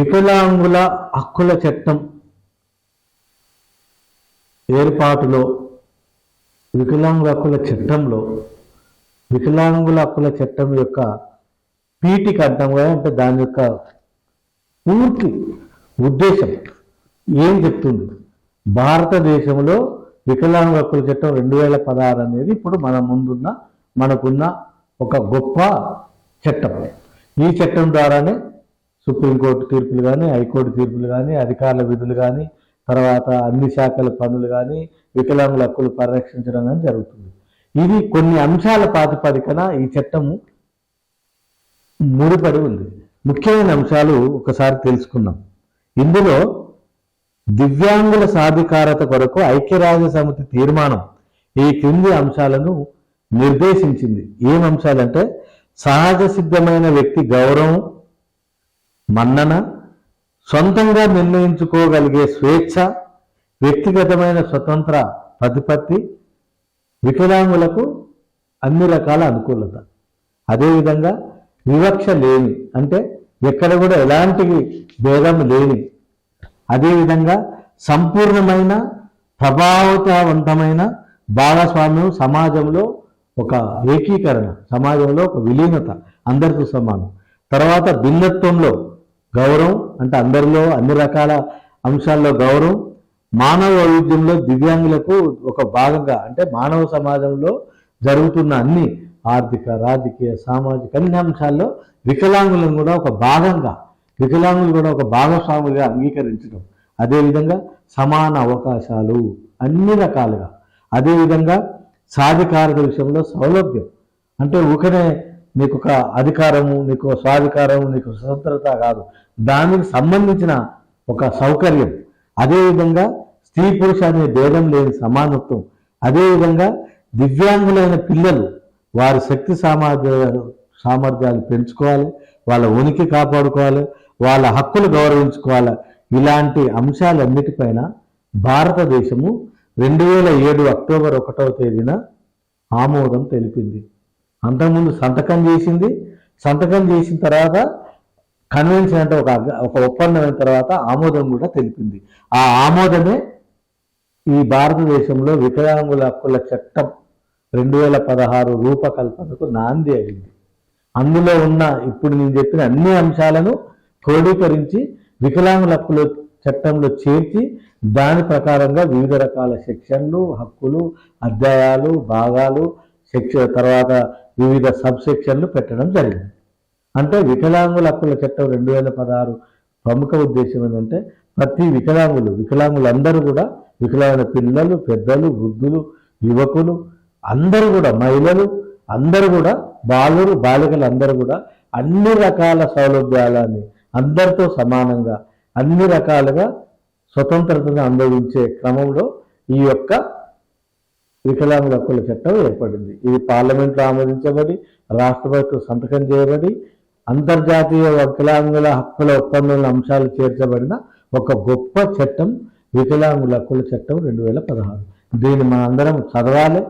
వికలాంగుల హక్కుల చట్టం ఏర్పాటులో వికలాంగుల హక్కుల చట్టంలో వికలాంగుల హక్కుల చట్టం యొక్క పీటికి అర్థంగా అంటే దాని యొక్క పూర్తి ఉద్దేశం ఏం చెప్తుంది? భారతదేశంలో వికలాంగుల హక్కుల చట్టం రెండు వేల పదహారు అనేది ఇప్పుడు మన ముందున్న మనకున్న ఒక గొప్ప చట్టం. ఈ చట్టం ద్వారానే సుప్రీంకోర్టు తీర్పులు కానీ హైకోర్టు తీర్పులు కానీ అధికారుల విధులు కానీ తర్వాత అన్ని శాఖల పనులు కానీ వికలాంగుల హక్కులు పరిరక్షించడం కానీ జరుగుతుంది. ఇది కొన్ని అంశాల ప్రాతిపదికన ఈ చట్టము ముడిపడి ఉంది. ముఖ్యమైన అంశాలు ఒకసారి తెలుసుకుందాం. ఇందులో దివ్యాంగుల సాధికారత కొరకు ఐక్యరాజ్య సమితి తీర్మానం ఈ క్రింది అంశాలను నిర్దేశించింది. ఏం అంశాలంటే సహజ సిద్ధమైన వ్యక్తి గౌరవం మన్నన సొంతంగా నిర్ణయించుకోగలిగే స్వేచ్ఛ వ్యక్తిగతమైన స్వతంత్ర ప్రతిపత్తి వికలాంగులకు అన్ని రకాల అనుకూలత. అదేవిధంగా వివక్ష లేని అంటే ఎక్కడ కూడా ఎలాంటి భేదం లేని అదేవిధంగా సంపూర్ణమైన ప్రభావితవంతమైన భాగస్వామ్యం సమాజంలో ఒక ఏకీకరణ సమాజంలో ఒక విలీనత అందరితో సమానం. తర్వాత భిన్నత్వంలో గౌరవం అంటే అందరిలో అన్ని రకాల అంశాల్లో గౌరవం. మానవ వైవిధ్యంలో దివ్యాంగులకు ఒక భాగంగా అంటే మానవ సమాజంలో జరుగుతున్న అన్ని ఆర్థిక రాజకీయ సామాజిక అన్ని అంశాల్లో వికలాంగులను కూడా ఒక భాగంగా వికలాంగులు కూడా ఒక భాగస్వాములుగా అంగీకరించడం. అదేవిధంగా సమాన అవకాశాలు అన్ని రకాలుగా. అదేవిధంగా సాధికారత విషయంలో సౌలభ్యం. అంటే ఒకనే నీకు ఒక అధికారము నీకు ఒక స్వాధికారము నీకు స్వతంత్రత కాదు. దానికి సంబంధించిన ఒక సౌకర్యం. అదేవిధంగా స్త్రీ పురుష అనే భేదం లేని సమానత్వం. అదేవిధంగా దివ్యాంగులైన పిల్లలు వారి శక్తి సామర్థ్యాలు సామర్థ్యాలు పెంచుకోవాలి వాళ్ళ ఉనికి కాపాడుకోవాలి వాళ్ళ హక్కులు గౌరవించుకోవాలి. ఇలాంటి అంశాలన్నిటిపైన భారతదేశము రెండు వేల ఏడు అక్టోబర్ ఒకటవ తేదీన ఆమోదం తెలిపింది. అంతకుముందు సంతకం చేసింది. సంతకం చేసిన తర్వాత కన్వెన్షన్ అంటే ఒక ఒక ఒప్పందం అయిన తర్వాత ఆమోదం కూడా తెలిపింది. ఆ ఆమోదమే ఈ భారతదేశంలో వికలాంగుల హక్కుల చట్టం రెండు వేల పదహారు రూపకల్పనకు నాంది అయింది. అందులో ఉన్న ఇప్పుడు నేను చెప్పిన అన్ని అంశాలను క్రోడీకరించి వికలాంగుల హక్కుల చట్టంలో చేర్చి దాని ప్రకారంగా వివిధ రకాల సెక్షన్లు హక్కులు అధ్యాయాలు భాగాలు సెక్ష తర్వాత వివిధ సబ్సెక్షన్లు పెట్టడం జరిగింది. అంటే వికలాంగుల హక్కుల చట్టం రెండు వేల పదహారు ప్రముఖ ఉద్దేశం ఏంటంటే ప్రతి వికలాంగులు వికలాంగులందరూ కూడా వికలాంగుల పిల్లలు పెద్దలు వృద్ధులు యువకులు అందరూ కూడా మహిళలు అందరూ కూడా బాలురు బాలికలు అందరూ కూడా అన్ని రకాల సౌలభ్యాలని అందరితో సమానంగా అన్ని రకాలుగా స్వతంత్రతను అనుభవించే క్రమంలో ఈ యొక్క వికలాంగుల హక్కుల చట్టం ఏర్పడింది. ఇది పార్లమెంట్లో ఆమోదించబడి రాష్ట్రపతి సంతకం చేయబడి అంతర్జాతీయ వికలాంగుల హక్కుల ఒప్పందంలో అంశాలు చేర్చబడిన ఒక గొప్ప చట్టం వికలాంగుల హక్కుల చట్టం రెండు వేల పదహారు. దీన్ని మనందరం చదవాలి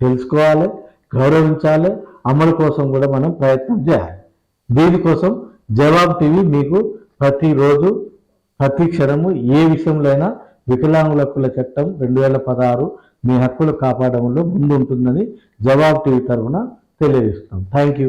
తెలుసుకోవాలి గౌరవించాలి అమలు కోసం కూడా మనం ప్రయత్నం చేయాలి. దీనికోసం జవాబు టీవీ మీకు ప్రతిరోజు ప్రతి క్షణము ఏ విషయంలో అయినా వికలాంగుల హక్కుల చట్టం రెండు వేల పదహారు మీ హక్కులు కాపాడడంలో ముందుంటుందని జవాబు టీవీ తరఫున తెలియజేస్తున్నాం. Thank you